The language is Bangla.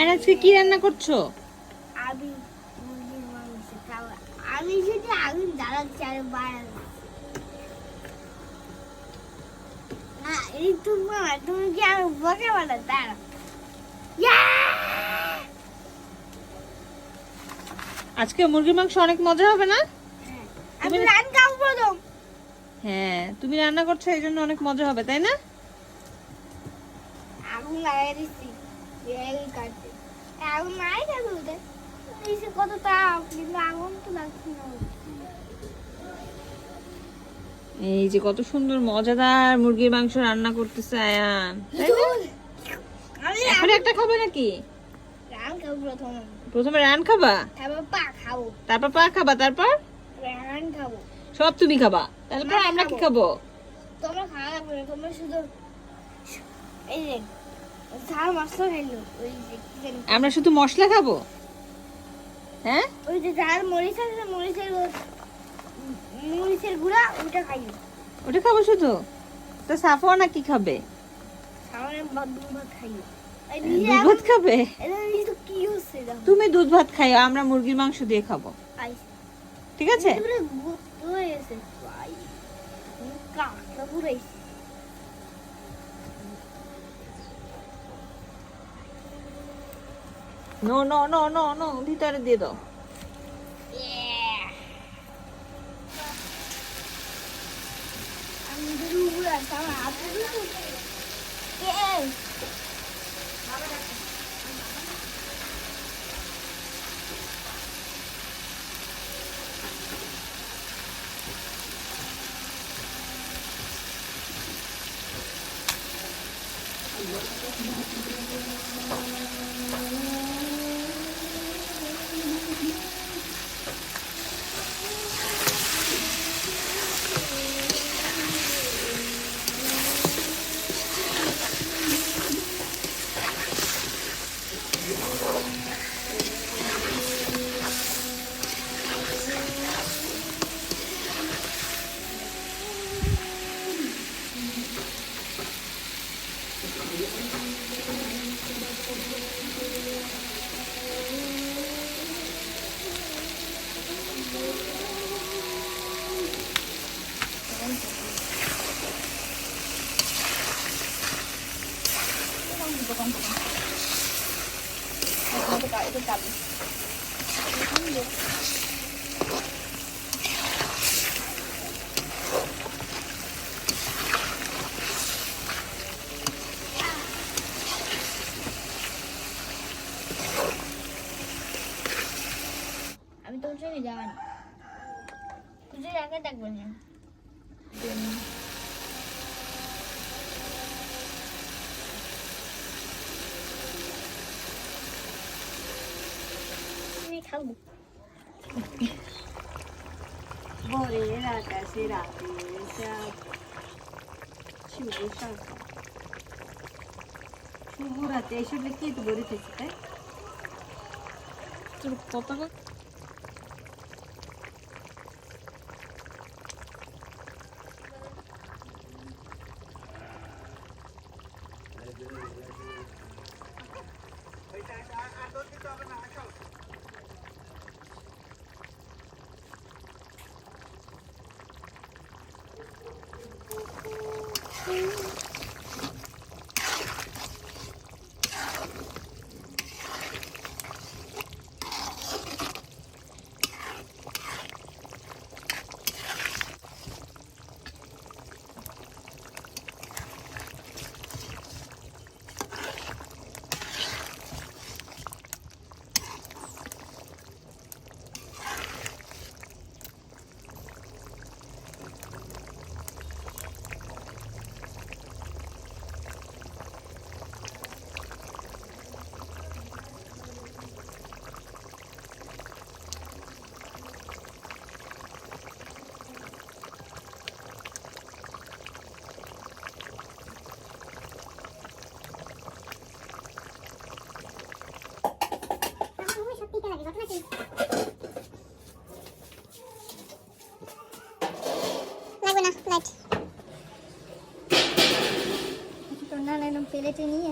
আয়ান আজকে কি রান্না করছ? আমি মুরগির মাংস আমি আগুন জ্বালাচ্ছি আর তুমি কি আমি বকে বলো দাঁড়া আজকে মুরগির মাংস অনেক মজা হবে না? আমি রান খাব হ্যাঁ তুমি রান্না করছ এই জন্য অনেক মজা হবে তাই না? আগুন লাগাই দিচ্ছি। আগুন নাই ওদের কত তাপ কিন্তু আগুন তো লাগছে না। এই যে কত সুন্দর মজাদার মুরগির মাংস রান্না করতেছে আয়ান। তাই এখন একটা খাবে নাকি? প্রথম। প্রথমে রান খাবা? তারপর পা খাব। তারপর পা খাবা তারপর? রান খাব। সব তুমি খাবা। তারপর আমরা কি খাব। তোমরা খাওয়া লাগবে তোমরা শুধু এই আমরা শুধু মশলা খাব? হ্যাঁ? ওই যে ঝাল মরিচ আছে মরিচের মরিচের গুঁড়া ওইটা খাইলো। ওটা খাব শুধু? তো কি খাবে? দুধ ভাত খাবে? এটা নিজে কি দেখো। তুমি দুধ ভাত খাইও আমরা মুরগির মাংস দিয়ে খাব। ঠিক আছে? No no no no no ভিতরে দিয়ে দাও। দুধ দুধ আমি তোর সঙ্গে যাওয়া না। তুই একা ডাকবে না। aldım. Borera, casera, pesa. Şimdi şansa. Şu burada yaşadık ki bu böyle tesis Dur, fotoğraf. প্লেটে নিয়ে